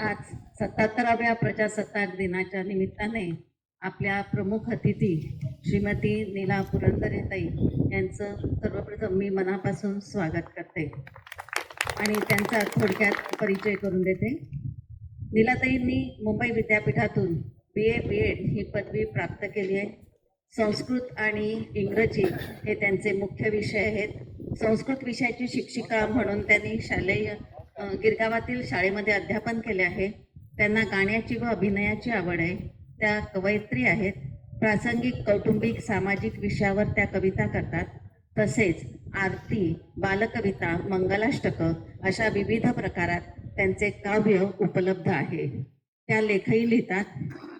आज सत्याहत्तराव्या प्रजासत्ताक दिनाच्या निमित्ताने आपल्या प्रमुख अतिथी श्रीमती नीला पुरंदरेताई यांचं सर्वप्रथम मी मनापासून स्वागत करते. आणि त्यांचा थोडक्यात परिचय करून देते. नीलाताईंनी मुंबई विद्यापीठातून बी ए बी एड ही पदवी प्राप्त केली आहे. संस्कृत आणि इंग्रजी हे त्यांचे मुख्य विषय आहेत. संस्कृत विषयाची शिक्षिका म्हणून त्यांनी शालेय गिरगावातील शाळेमध्ये अध्यापन केले आहे. त्यांना गाण्याची व अभिनयाची आवड आहे. त्या कवयित्री आहेत. प्रासंगिक कौटुंबिक सामाजिक विषयावर त्या कविता करतात. तसेच आरती बालकविता मंगलाष्टकं अशा विविध प्रकारात त्यांचे काव्य उपलब्ध आहे. त्या लेखही लिहितात.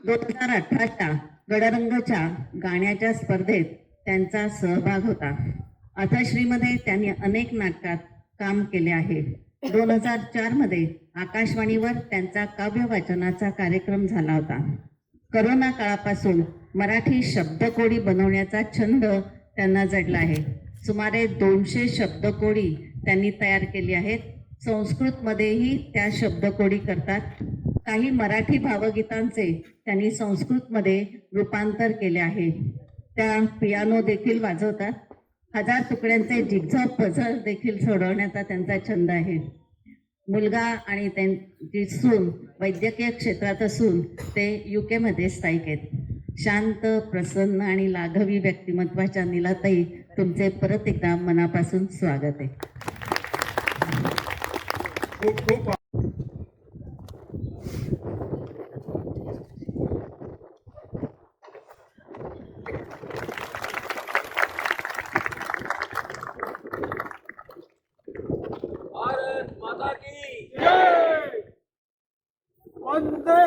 दोन हजार अठराच्या गडरंगच्या गाण्याच्या स्पर्धेत त्यांचा सहभाग होता. अथश्रीमध्ये त्यांनी अनेक नाटकात काम केले आहे. दोन हजार चारमध्ये आकाशवाणीवर त्यांचा काव्य वाचनाचा कार्यक्रम झाला होता. करोना काळापासून मराठी शब्दकोडी बनवण्याचा छंद त्यांना जडला आहे. सुमारे दोनशे शब्दकोडी त्यांनी तयार केली आहेत. संस्कृतमध्येही त्या शब्दकोडी करतात. काही मराठी भावगीतांचे त्यांनी संस्कृतमध्ये रूपांतर केले आहे. त्या पियानो देखील वाजवतात. हजार तुकड्यांचे जिगझॉग पझल देखील सोडवण्याचा त्यांचा छंद आहे. मुलगा आणि त्यांची सून वैद्यकीय क्षेत्रात असून ते यू केमध्ये स्थायिक आहेत. शांत प्रसन्न आणि लाघवी व्यक्तिमत्वाच्या निलाताई तुमचे परत एकदा मनापासून स्वागत आहे खूप खूप भारत माता की जय वंदे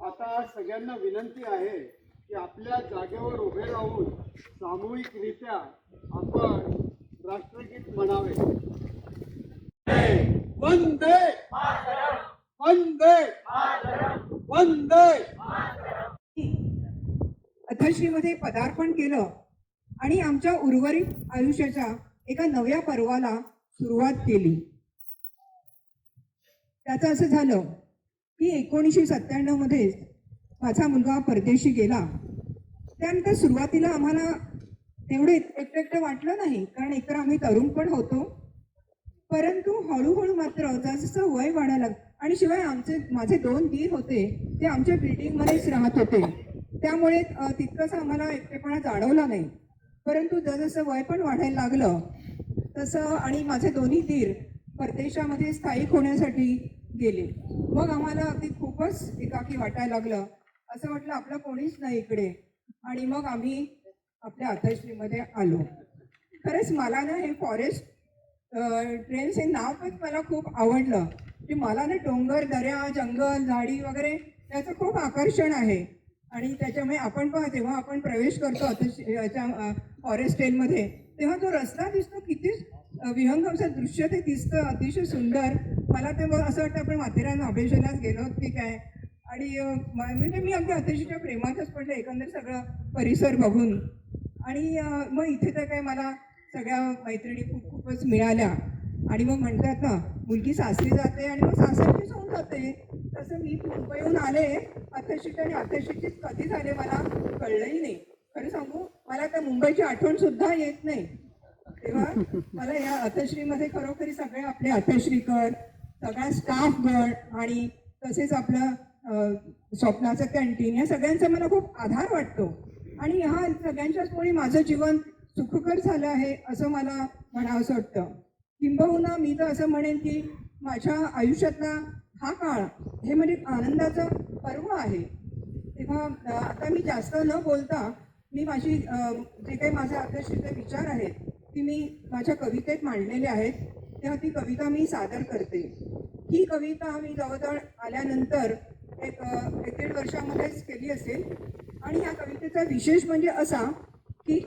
आता सगळ्यांना विनंती आहे की आपल्या जागेवर उभे राहून सामूहिकरित्या आपण राष्ट्रगीत म्हणावे. वंदे वंदे वंदे मध्ये पदार्पण केलं आणि आमच्या उर्वरित आयुष्याच्या एका नव्या पर्वाला सुरुवात केली. त्याचं असं झालं की एकोणीसशे सत्त्याण्णवमध्ये माझा मुलगा परदेशी गेला. त्यानंतर सुरुवातीला आम्हाला तेवढे एकटं एकटं वाटलं नाही कारण एकतर आम्ही तरुण पण होतो. परंतु हळूहळू मात्र जसं वय वाढायला आणि शिवाय आमचे माझे दोन दीर होते ते आमच्या बिल्डिंगमध्येच राहत होते. त्यामुळे तितकंसं आम्हाला एकटेपणा जाणवला नाही. परंतु जसं वय पण वाढायला लागलं तसं आणि माझे दोन्ही धीर परदेशामध्ये स्थायिक होण्यासाठी गेले. मग आम्हाला अगदी खूपच एकाकी वाटायला लागलं. असं वाटलं आपलं कोणीच नाही इकडे. आणि मग आम्ही आपल्या आताश्रीमध्ये आलो. खरंच मला ना हे फॉरेस्ट ट्रेन्स हे नाव पण मला खूप आवडलं. की मला ना डोंगर दऱ्या जंगल झाडी वगैरे त्याचं खूप आकर्षण आहे. आणि त्याच्यामुळे आपण पण जेव्हा आपण प्रवेश करतो आता याच्या फॉरेस्ट ट्रेनमध्ये तेव्हा तो रस्ता दिसतो किती विहंगमचं दृश्य ते दिसतं अतिशय सुंदर. मला ते मग असं वाटतं आपण माथेरान महाबळेश्वरलाच गेलो की काय? आणि म्हणजे मी अगदी अतिशयच्या प्रेमातच पडलं एकंदर सगळं परिसर बघून. आणि मग इथे तर काय मला सगळ्या मैत्रिणी खूप खूपच मिळाल्या. आणि मग म्हणतात ना मुलगी सासरी जाते आणि मग सासरचीच होऊन जाते. तसं मी मुंबईहून आले. अथशित आणि अथशित कधी झाले मला कळलंही नाही. खरं सांगू मला त्या मुंबईची आठवण सुद्धा येत नाही. तेव्हा मला या अथश्रीमध्ये खरोखरी सगळे आपले अथश्रीकर सगळा स्टाफ गण आणि तसेच आपलं स्वप्नाचं कॅन्टीन या सगळ्यांचा मला खूप आधार वाटतो. आणि ह्या सगळ्यांच्याचमुळे माझं जीवन सुखकर झालं आहे असं मला म्हणावंसं वाटतं. किंबहुना मी तर असं म्हणेन की माझ्या आयुष्यातला हा काळ हे म्हणजे आनंदाचं पर्व आहे. तेव्हा आता मी जास्त न बोलता मी माझी जे काही माझे अध्यक्षित विचार आहेत ती मी माझ्या कवितेत मांडलेले आहेत तेव्हा ती कविता मी सादर करते. ही कविता मी जवळजवळ आल्यानंतर एक एक दीड वर्षामध्येच केली असेल. आणि या कवितेचा विशेष म्हणजे असा की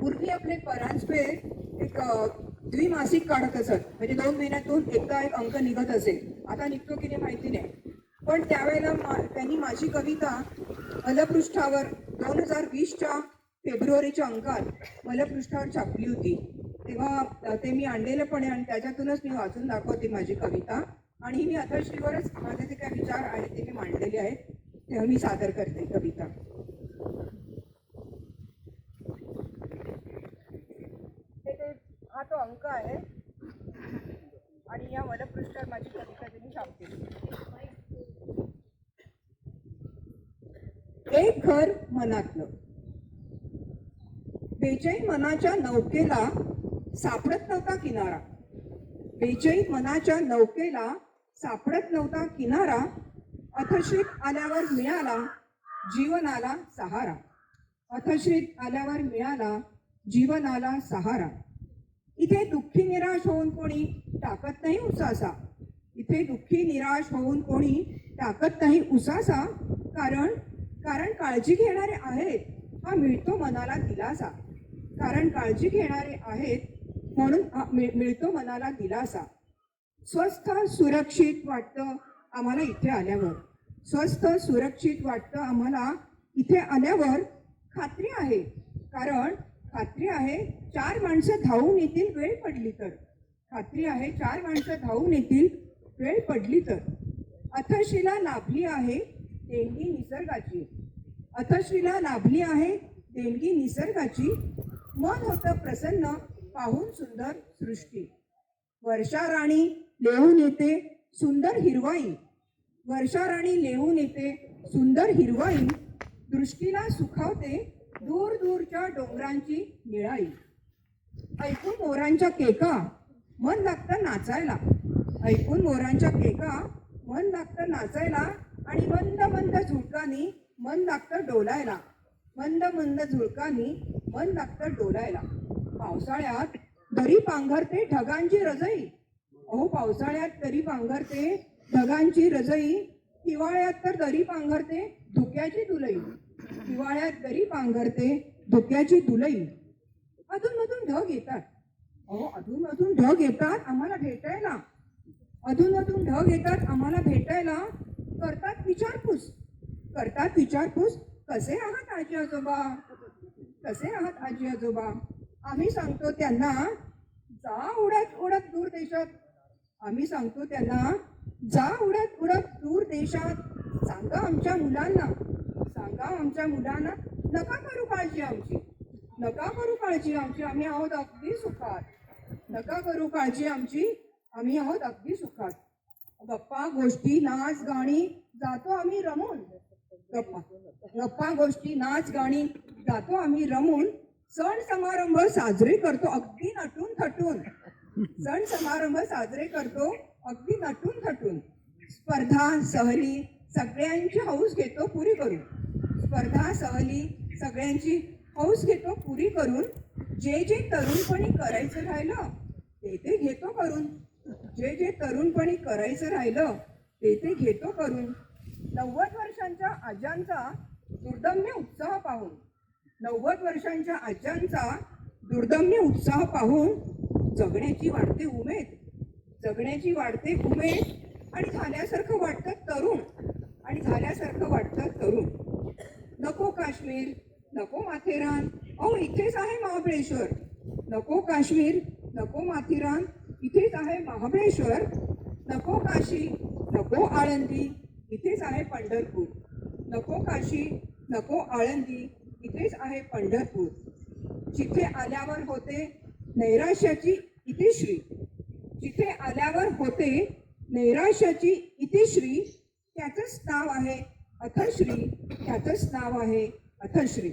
पूर्वी आपले परांजपे एक द्विमासिक काढत असत. म्हणजे दोन महिन्यातून एकदा एक अंक निघत असेल आता निघतो की नाही माहिती नाही. पण त्यावेळेला मा- त्यांनी माझी कविता मलपृष्ठावर दोन हजार वीसच्या फेब्रुवारीच्या अंकात मलपृष्ठावर छापली होती. तेव्हा ते मी आणलेलं पण आहे आणि त्याच्यातूनच मी वाचून दाखवते माझी कविता. आणि मी अथर्श्रीवरच माझे जे काही विचार आहेत ते मी मांडलेले आहेत. तेव्हा मी सादर करते कविता. ते हा तो अंक आहे आणि या वलपृष्ठावर माझी कविता त्यांनी मी खर मनातलं. बेचैन मनाच्या नौकेला सापडत नव्हता किनारा. बेचैन मनाच्या नौकेला सापडत नव्हता किनारा अथश्रीत आल्यावर मिळाला जीवनाला सहारा. अथश्रीत आल्यावर मिळाला जीवनाला सहारा. इथे दुःखी निराश होऊन कोणी टाकत नाही उसासा. इथे दुःखी निराश होऊन कोणी टाकत नाही उसासा कारण कारण काळजी घेणारे आहेत हा मिळतो मनाला दिलासा. कारण काळजी घेणारे आहेत म्हणून मिळतो मनाला दिलासा. स्वस्थ सुरक्षित वाटतं आम्हाला इथे आल्यावर. स्वस्थ सुरक्षित वाटतं आम्हाला इथे आल्यावर खात्री आहे. कारण खात्री आहे चार माणसं धावून येतील वेळ पडली तर. खात्री आहे चार माणसं धावून येतील वेळ पडली तर. अथर्शीला लाभली आहे देणगी निसर्गाची. अथश्रीला लाभली आहे देणगी निसर्गाची. मन होतं प्रसन्न पाहून सुंदर सृष्टी. वर्षा राणी लेहून येते सुंदर हिरवाई. वर्षा राणी लेहून येते सुंदर हिरवाई. दृष्टीला सुखावते दूर दूरच्या डोंगरांची निळाई. ऐकून मोरांच्या केका मन लागतं नाचायला. ऐकून मोरांच्या केका मन लागतं नाचायला आणि मंद मंद झुळकानी मन लागतं डोलायला. मंद मंद झुळकानी मन लागतं डोलायला. पावसाळ्यात दरी पांघरते ढगांची रजई. अहो पावसाळ्यात दरी पांघरते ढगांची रजई. हिवाळ्यात तर दरी पांघरते धुक्याची दुलई हिवाळ्यात दरी पांघरते धुक्याची दुलई अधूनमधून ढग येतात. अहो अधूनमधून ढग येतात आम्हाला भेटायला. अधूनमधून ढग येतात आम्हाला भेटायला. करतात विचारपूस. करतात विचारपूस. कसे आहात आजी आजोबा? कसे आहात आजी आजोबा? आम्ही सांगतो त्यांना जा उडत उडत दूर देशात. आम्ही सांगतो त्यांना जा उडत उडत दूर देशात. सांगा आमच्या मुलांना. सांगा आमच्या मुलांना नका करू काळजी आमची. नका करू काळजी आमची. आम्ही आहोत अगदी सुखात. नका करू काळजी आमची. आम्ही आहोत अगदी सुखात. गप्पा गोष्टी नाच गाणी जातो आम्ही रमून. गप्पा. गप्पा गोष्टी नाच गाणी जातो आम्ही रमून. सण समारंभ साजरे करतो अगदी नटून थटून. सण समारंभ साजरे करतो अगदी नटून थटून. स्पर्धा सहली सगळ्यांची हौस घेतो पुरी करून. स्पर्धा सहली सगळ्यांची हौस घेतो पुरी करून. जे जे तरुणपणी करायचं राहिलं ते ते घेतो करून. जे जे तरुणपणी करायचं राहिलं ते ते घेतो करून. नव्वद वर्षांच्या आजांचा दुर्दम्य उत्साह पाहून नव्वद वर्षांच्या आजांचा दुर्दम्य उत्साह पाहून जगण्याची वाढते उमेद जगण्याची वाढते उमेद आणि झाल्यासारखं वाटतं तरुण आणि झाल्यासारखं वाटतं तरुण. नको काश्मीर नको माथेरान. अहो इथेच आहे महाबळेश्वर. नको काश्मीर नको माथेरान. इथेच आहे महाबळेश्वर नको काशी नको आळंदी इथेच आहे पंढरपूर. नको काशी नको आळंदी इथेच आहे पंढरपूर. जिथे आल्यावर होते नैराश्याची इतिश्री. जिथे आल्यावर होते नैराश्याची इतिश्री त्याचंच नाव आहे अथश्री त्याचंच नाव आहे अथश्री.